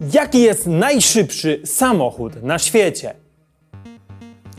Jaki jest najszybszy samochód na świecie?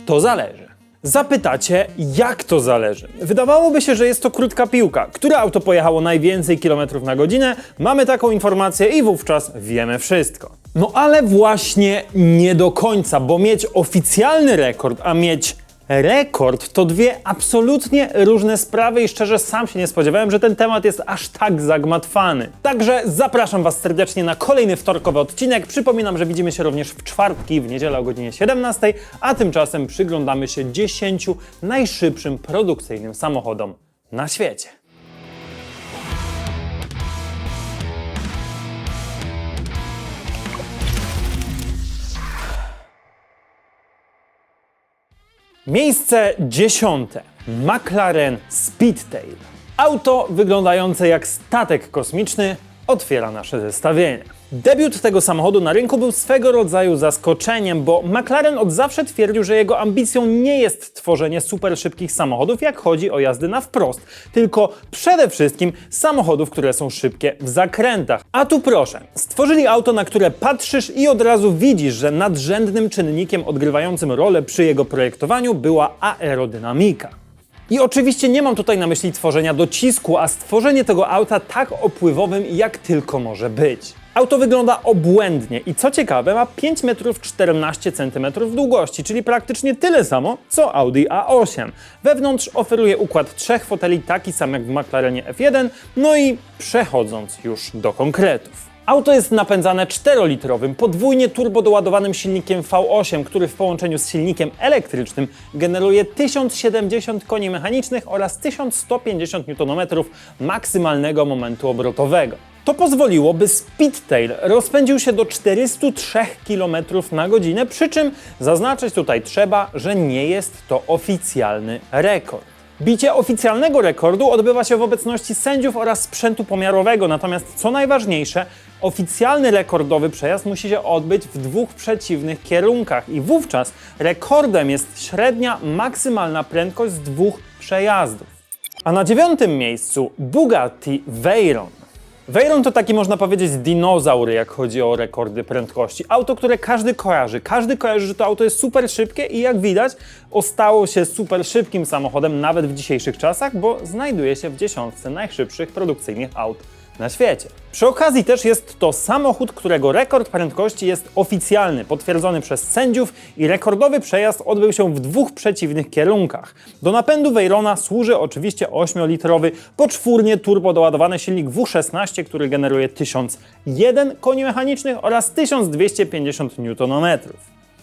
To zależy. Zapytacie, jak to zależy? Wydawałoby się, że jest to krótka piłka. Które auto pojechało najwięcej kilometrów na godzinę? Mamy taką informację i wówczas wiemy wszystko. No ale właśnie nie do końca, bo mieć oficjalny rekord, a mieć rekord to dwie absolutnie różne sprawy i szczerze sam się nie spodziewałem, że ten temat jest aż tak zagmatwany. Także zapraszam Was serdecznie na kolejny wtorkowy odcinek. Przypominam, że widzimy się również w czwartki, w niedzielę o godzinie 17, a tymczasem przyglądamy się 10 najszybszym produkcyjnym samochodom na świecie. Miejsce dziesiąte. McLaren Speedtail. Auto wyglądające jak statek kosmiczny otwiera nasze zestawienie. Debiut tego samochodu na rynku był swego rodzaju zaskoczeniem, bo McLaren od zawsze twierdził, że jego ambicją nie jest tworzenie super szybkich samochodów, jak chodzi o jazdy na wprost, tylko przede wszystkim samochodów, które są szybkie w zakrętach. A tu proszę, stworzyli auto, na które patrzysz i od razu widzisz, że nadrzędnym czynnikiem odgrywającym rolę przy jego projektowaniu była aerodynamika. I oczywiście nie mam tutaj na myśli tworzenia docisku, a stworzenie tego auta tak opływowym, jak tylko może być. Auto wygląda obłędnie i co ciekawe ma 5 metrów 14 cm długości, czyli praktycznie tyle samo co Audi A8. Wewnątrz oferuje układ trzech foteli taki sam jak w McLarenie F1, no i przechodząc już do konkretów. Auto jest napędzane 4-litrowym, podwójnie turbodoładowanym silnikiem V8, który w połączeniu z silnikiem elektrycznym generuje 1070 koni mechanicznych oraz 1150 Nm maksymalnego momentu obrotowego. To pozwoliło, by Speedtail rozpędził się do 403 km na godzinę, przy czym zaznaczyć tutaj trzeba, że nie jest to oficjalny rekord. Bicie oficjalnego rekordu odbywa się w obecności sędziów oraz sprzętu pomiarowego, natomiast co najważniejsze, oficjalny rekordowy przejazd musi się odbyć w dwóch przeciwnych kierunkach i wówczas rekordem jest średnia maksymalna prędkość z dwóch przejazdów. A na dziewiątym miejscu Bugatti Veyron. Veyron to taki można powiedzieć dinozaur, jak chodzi o rekordy prędkości. Auto, które każdy kojarzy. Każdy kojarzy, że to auto jest super szybkie i jak widać, ostało się super szybkim samochodem nawet w dzisiejszych czasach, bo znajduje się w dziesiątce najszybszych produkcyjnych aut na świecie. Przy okazji też jest to samochód, którego rekord prędkości jest oficjalny, potwierdzony przez sędziów i rekordowy przejazd odbył się w dwóch przeciwnych kierunkach. Do napędu Veyrona służy oczywiście 8-litrowy, poczwórnie turbo doładowany silnik W16, który generuje 1001 koni mechanicznych oraz 1250 Nm.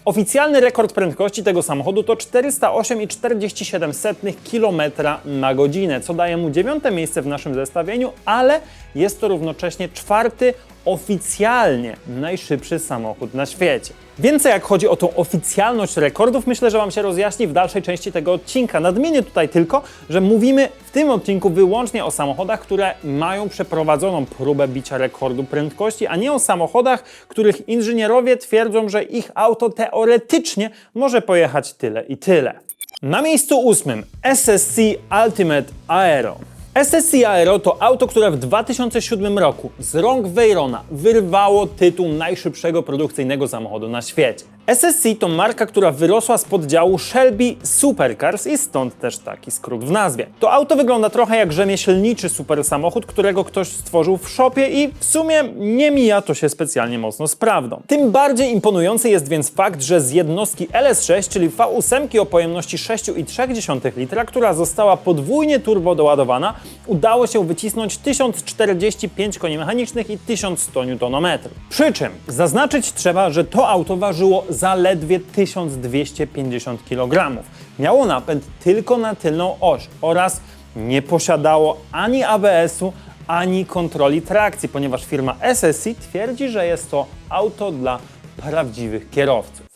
Oficjalny rekord prędkości tego samochodu to 408,47 km na godzinę, co daje mu dziewiąte miejsce w naszym zestawieniu, ale jest to równocześnie czwarty oficjalnie najszybszy samochód na świecie. Więcej jak chodzi o tą oficjalność rekordów, myślę, że Wam się rozjaśni w dalszej części tego odcinka. Nadmienię tutaj tylko, że mówimy w tym odcinku wyłącznie o samochodach, które mają przeprowadzoną próbę bicia rekordu prędkości, a nie o samochodach, których inżynierowie twierdzą, że ich auto teoretycznie może pojechać tyle i tyle. Na miejscu ósmym SSC Ultimate Aero. SSC Aero to auto, które w 2007 roku z rąk Veyrona wyrwało tytuł najszybszego produkcyjnego samochodu na świecie. SSC to marka, która wyrosła z poddziału Shelby Supercars i stąd też taki skrót w nazwie. To auto wygląda trochę jak rzemieślniczy super samochód, którego ktoś stworzył w shopie i w sumie nie mija to się specjalnie mocno z prawdą. Tym bardziej imponujący jest więc fakt, że z jednostki LS6, czyli V8 o pojemności 6,3 litra, która została podwójnie turbo doładowana, udało się wycisnąć 1045 koni mechanicznych i 1100 Nm. Przy czym zaznaczyć trzeba, że to auto ważyło zaledwie 1250 kg. Miało napęd tylko na tylną oś oraz nie posiadało ani ABS-u, ani kontroli trakcji, ponieważ firma SSC twierdzi, że jest to auto dla prawdziwych kierowców.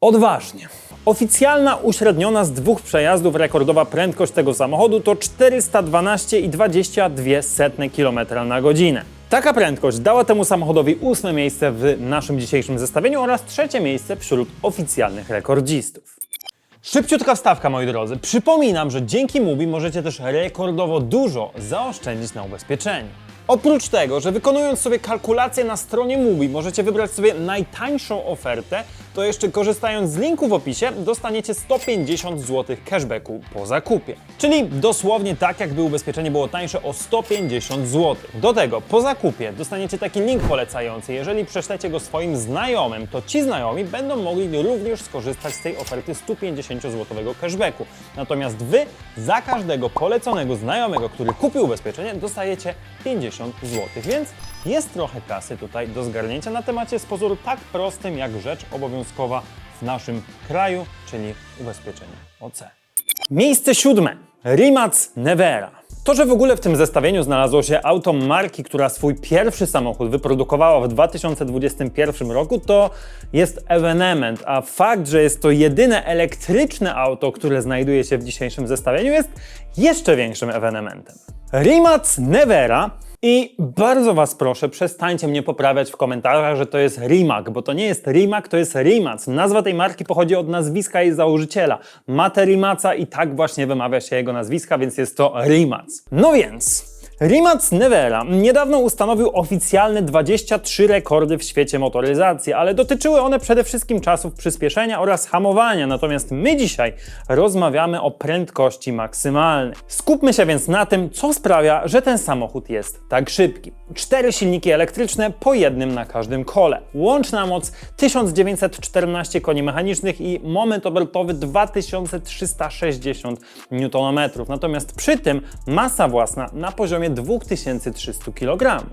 Odważnie. Oficjalna uśredniona z dwóch przejazdów rekordowa prędkość tego samochodu to 412,22 km na godzinę. Taka prędkość dała temu samochodowi ósme miejsce w naszym dzisiejszym zestawieniu oraz trzecie miejsce wśród oficjalnych rekordzistów. Szybciutka wstawka, moi drodzy. Przypominam, że dzięki Mubi możecie też rekordowo dużo zaoszczędzić na ubezpieczeniu. Oprócz tego, że wykonując sobie kalkulację na stronie Mubi możecie wybrać sobie najtańszą ofertę, to jeszcze korzystając z linku w opisie dostaniecie 150 zł cashbacku po zakupie. Czyli dosłownie tak, jakby ubezpieczenie było tańsze o 150 zł. Do tego po zakupie dostaniecie taki link polecający. Jeżeli prześlecie go swoim znajomym, to ci znajomi będą mogli również skorzystać z tej oferty 150 zł cashbacku. Natomiast wy za każdego poleconego znajomego, który kupił ubezpieczenie, dostajecie 50 zł. Więc jest trochę kasy tutaj do zgarnięcia na temacie z pozoru tak prostym jak rzecz obowiązkowa w naszym kraju, czyli ubezpieczenie OC. Miejsce siódme. Rimac Nevera. To, że w ogóle w tym zestawieniu znalazło się auto marki, która swój pierwszy samochód wyprodukowała w 2021 roku, to jest ewenement, a fakt, że jest to jedyne elektryczne auto, które znajduje się w dzisiejszym zestawieniu, jest jeszcze większym ewenementem. Rimac Nevera i bardzo Was proszę, przestańcie mnie poprawiać w komentarzach, że to jest Rimac, bo to nie jest Rimac, to jest Rimac. Nazwa tej marki pochodzi od nazwiska jej założyciela. Mate Rimaca i tak właśnie wymawia się jego nazwiska, więc jest to Rimac. No więc... Rimac Nevera niedawno ustanowił oficjalne 23 rekordy w świecie motoryzacji, ale dotyczyły one przede wszystkim czasów przyspieszenia oraz hamowania, natomiast my dzisiaj rozmawiamy o prędkości maksymalnej. Skupmy się więc na tym, co sprawia, że ten samochód jest tak szybki. Cztery silniki elektryczne po jednym na każdym kole. Łączna moc 1914 koni mechanicznych i moment obrotowy 2360 Nm. Natomiast przy tym masa własna na poziomie 2300 kg.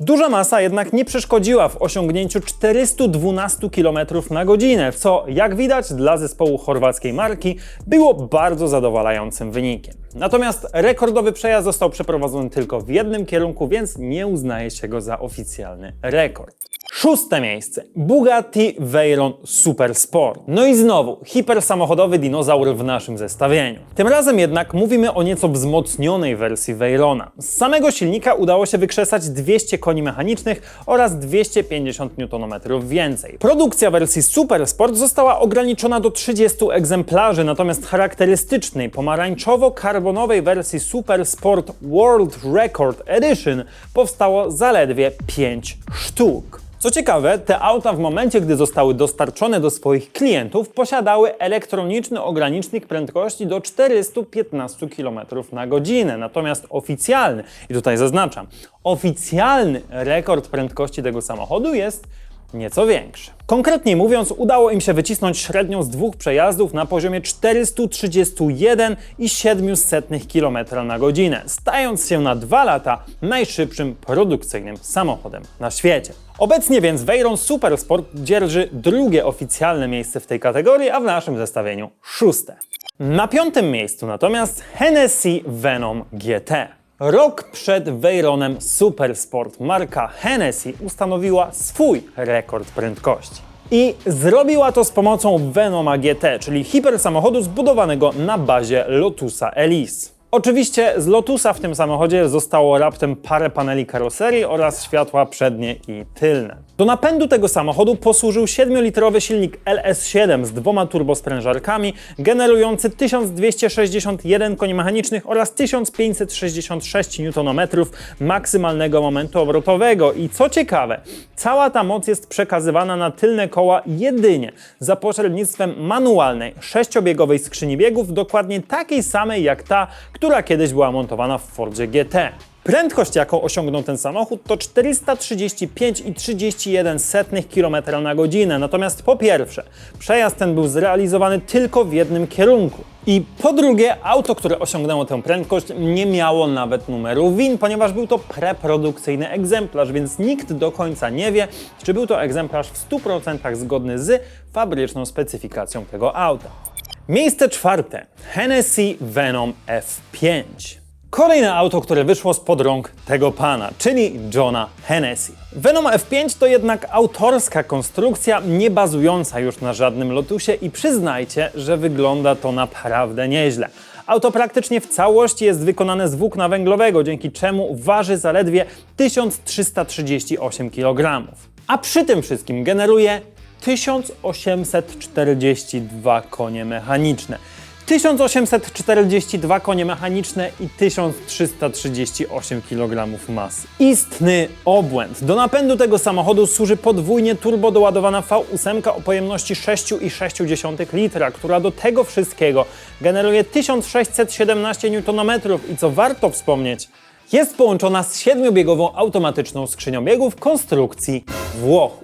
Duża masa jednak nie przeszkodziła w osiągnięciu 412 km na godzinę, co jak widać dla zespołu chorwackiej marki było bardzo zadowalającym wynikiem. Natomiast rekordowy przejazd został przeprowadzony tylko w jednym kierunku, więc nie uznaje się go za oficjalny rekord. Szóste miejsce. Bugatti Veyron Super Sport. No i znowu, hipersamochodowy dinozaur w naszym zestawieniu. Tym razem jednak mówimy o nieco wzmocnionej wersji Veyrona. Z samego silnika udało się wykrzesać 200 koni mechanicznych oraz 250 Nm więcej. Produkcja wersji Super Sport została ograniczona do 30 egzemplarzy, natomiast charakterystycznej pomarańczowo-karbonowej wersji Super Sport World Record Edition powstało zaledwie 5 sztuk. Co ciekawe, te auta w momencie, gdy zostały dostarczone do swoich klientów, posiadały elektroniczny ogranicznik prędkości do 415 km na godzinę. Natomiast oficjalny, i tutaj zaznaczam, oficjalny rekord prędkości tego samochodu jest nieco większy. Konkretniej mówiąc, udało im się wycisnąć średnią z dwóch przejazdów na poziomie 431,07 km na godzinę, stając się na dwa lata najszybszym produkcyjnym samochodem na świecie. Obecnie więc Veyron Supersport dzierży drugie oficjalne miejsce w tej kategorii, a w naszym zestawieniu szóste. Na piątym miejscu natomiast Hennessy Venom GT. Rok przed Veyronem Supersport marka Hennessy ustanowiła swój rekord prędkości. I zrobiła to z pomocą Venoma GT, czyli hipersamochodu zbudowanego na bazie Lotusa Elise. Oczywiście z Lotusa w tym samochodzie zostało raptem parę paneli karoserii oraz światła przednie i tylne. Do napędu tego samochodu posłużył 7-litrowy silnik LS7 z dwoma turbosprężarkami, generujący 1261 koni mechanicznych oraz 1566 Nm maksymalnego momentu obrotowego. I co ciekawe, cała ta moc jest przekazywana na tylne koła jedynie za pośrednictwem manualnej, sześciobiegowej skrzyni biegów, dokładnie takiej samej jak ta, która kiedyś była montowana w Fordzie GT. Prędkość, jaką osiągnął ten samochód, to 435,31 km na godzinę. Natomiast po pierwsze, przejazd ten był zrealizowany tylko w jednym kierunku. I po drugie, auto, które osiągnęło tę prędkość, nie miało nawet numeru WIN, ponieważ był to preprodukcyjny egzemplarz, więc nikt do końca nie wie, czy był to egzemplarz w 100% zgodny z fabryczną specyfikacją tego auta. Miejsce czwarte. Hennessy Venom F5. Kolejne auto, które wyszło spod rąk tego pana, czyli Johna Hennessy. Venom F5 to jednak autorska konstrukcja, nie bazująca już na żadnym Lotusie i przyznajcie, że wygląda to naprawdę nieźle. Auto praktycznie w całości jest wykonane z włókna węglowego, dzięki czemu waży zaledwie 1338 kg. A przy tym wszystkim generuje 1842 konie mechaniczne. 1842 konie mechaniczne i 1338 kg masy. Istny obłęd. Do napędu tego samochodu służy podwójnie turbo doładowana V8 o pojemności 6,6 litra, która do tego wszystkiego generuje 1617 Nm i co warto wspomnieć, jest połączona z siedmiobiegową automatyczną skrzynią biegów konstrukcji Włochów.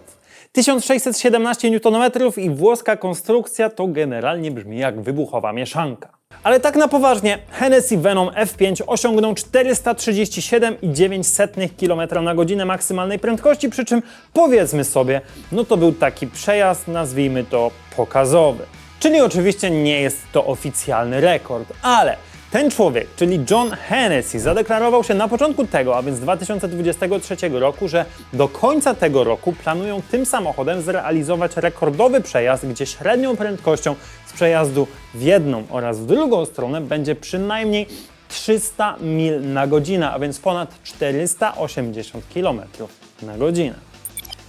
1617 Nm i włoska konstrukcja to generalnie brzmi jak wybuchowa mieszanka. Ale tak na poważnie, Hennessy Venom F5 osiągnął 437,9 km na godzinę maksymalnej prędkości, przy czym powiedzmy sobie, no to był taki przejazd, nazwijmy to pokazowy. Czyli oczywiście nie jest to oficjalny rekord, ale ten człowiek, czyli John Hennessy, zadeklarował się na początku tego, a więc 2023 roku, że do końca tego roku planują tym samochodem zrealizować rekordowy przejazd, gdzie średnią prędkością z przejazdu w jedną oraz w drugą stronę będzie przynajmniej 300 mil na godzinę, a więc ponad 480 km na godzinę.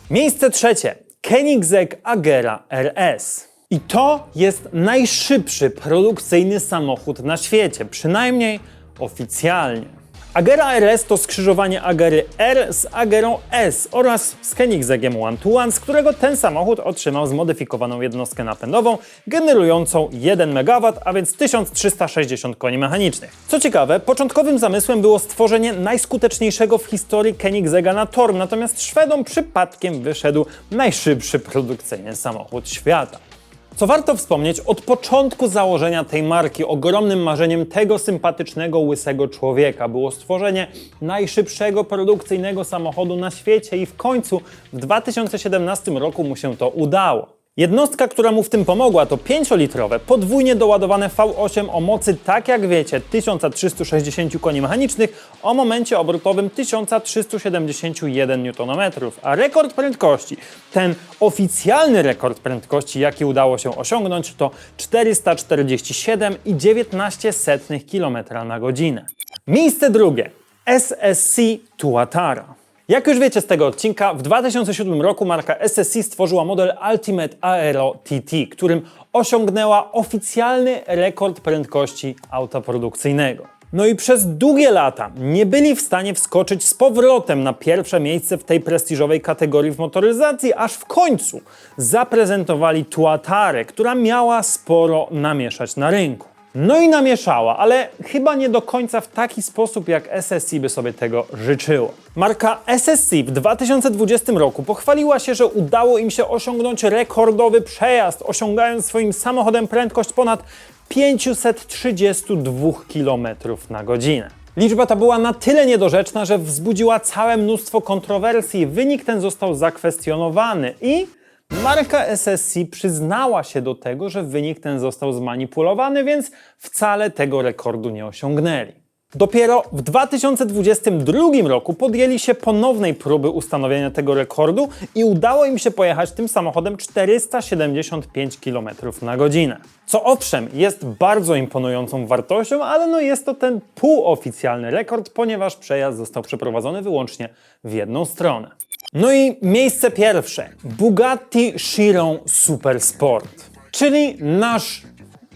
Miejsce trzecie. Koenigsegg Agera RS. I to jest najszybszy produkcyjny samochód na świecie, przynajmniej oficjalnie. Agera RS to skrzyżowanie Agery R z Agerą S oraz z Koenigseggiem One to One, z którego ten samochód otrzymał zmodyfikowaną jednostkę napędową generującą 1 MW, a więc 1360 koni mechanicznych. Co ciekawe, początkowym zamysłem było stworzenie najskuteczniejszego w historii Koenigsegga na tor, natomiast Szwedom przypadkiem wyszedł najszybszy produkcyjny samochód świata. Co warto wspomnieć, od początku założenia tej marki ogromnym marzeniem tego sympatycznego, łysego człowieka było stworzenie najszybszego produkcyjnego samochodu na świecie i w końcu w 2017 roku mu się to udało. Jednostka, która mu w tym pomogła, to 5-litrowe, podwójnie doładowane V8 o mocy, tak jak wiecie, 1360 koni mechanicznych o momencie obrotowym 1371 Nm, a rekord prędkości, ten oficjalny rekord prędkości, jaki udało się osiągnąć, to 447,19 km na godzinę. Miejsce drugie. SSC Tuatara. Jak już wiecie z tego odcinka, w 2007 roku marka SSC stworzyła model Ultimate Aero TT, którym osiągnęła oficjalny rekord prędkości auta produkcyjnego. No i przez długie lata nie byli w stanie wskoczyć z powrotem na pierwsze miejsce w tej prestiżowej kategorii w motoryzacji, aż w końcu zaprezentowali Tuatarę, która miała sporo namieszać na rynku. No i namieszała, ale chyba nie do końca w taki sposób, jak SSC by sobie tego życzyło. Marka SSC w 2020 roku pochwaliła się, że udało im się osiągnąć rekordowy przejazd, osiągając swoim samochodem prędkość ponad 532 km na godzinę. Liczba ta była na tyle niedorzeczna, że wzbudziła całe mnóstwo kontrowersji. Wynik ten został zakwestionowany i Marka SSC przyznała się do tego, że wynik ten został zmanipulowany, więc wcale tego rekordu nie osiągnęli. Dopiero w 2022 roku podjęli się ponownej próby ustanowienia tego rekordu i udało im się pojechać tym samochodem 475 km na godzinę. Co owszem, jest bardzo imponującą wartością, ale no jest to ten półoficjalny rekord, ponieważ przejazd został przeprowadzony wyłącznie w jedną stronę. No i miejsce pierwsze. Bugatti Chiron Super Sport, czyli nasz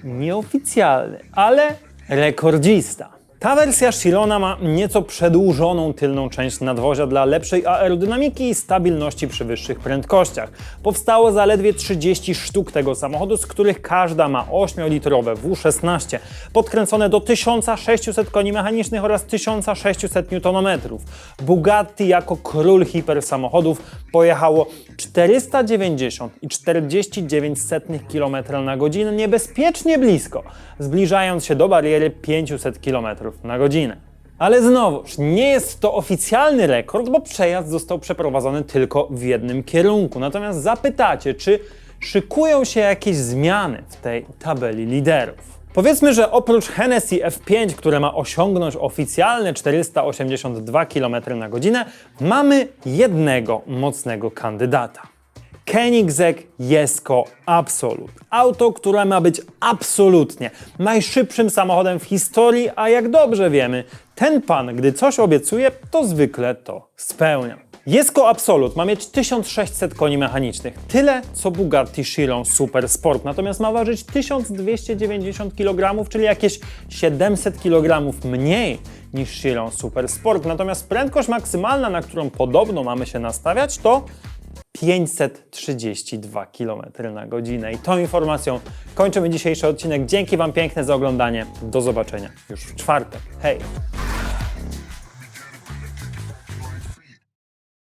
nieoficjalny, ale rekordzista. Ta wersja Chirona ma nieco przedłużoną tylną część nadwozia dla lepszej aerodynamiki i stabilności przy wyższych prędkościach. Powstało zaledwie 30 sztuk tego samochodu, z których każda ma 8-litrowe W16, podkręcone do 1600 koni mechanicznych oraz 1600 Nm. Bugatti jako król hipersamochodów pojechało 490 i 49 km na godzinę niebezpiecznie blisko, zbliżając się do bariery 500 km na godzinę. Ale znowuż, nie jest to oficjalny rekord, bo przejazd został przeprowadzony tylko w jednym kierunku. Natomiast zapytacie, czy szykują się jakieś zmiany w tej tabeli liderów. Powiedzmy, że oprócz Hennessy F5, które ma osiągnąć oficjalne 482 km na godzinę, mamy jednego mocnego kandydata. Koenigsegg Jesko Absolut. Auto, które ma być absolutnie najszybszym samochodem w historii, a jak dobrze wiemy, ten pan, gdy coś obiecuje, to zwykle to spełnia. Jesko Absolut ma mieć 1600 koni mechanicznych, tyle co Bugatti Chiron Super Sport, natomiast ma ważyć 1290 kg, czyli jakieś 700 kg mniej niż Chiron Super Sport. Natomiast prędkość maksymalna, na którą podobno mamy się nastawiać, to 532 km na godzinę. I tą informacją kończymy dzisiejszy odcinek. Dzięki Wam piękne za oglądanie. Do zobaczenia już w czwartek. Hej!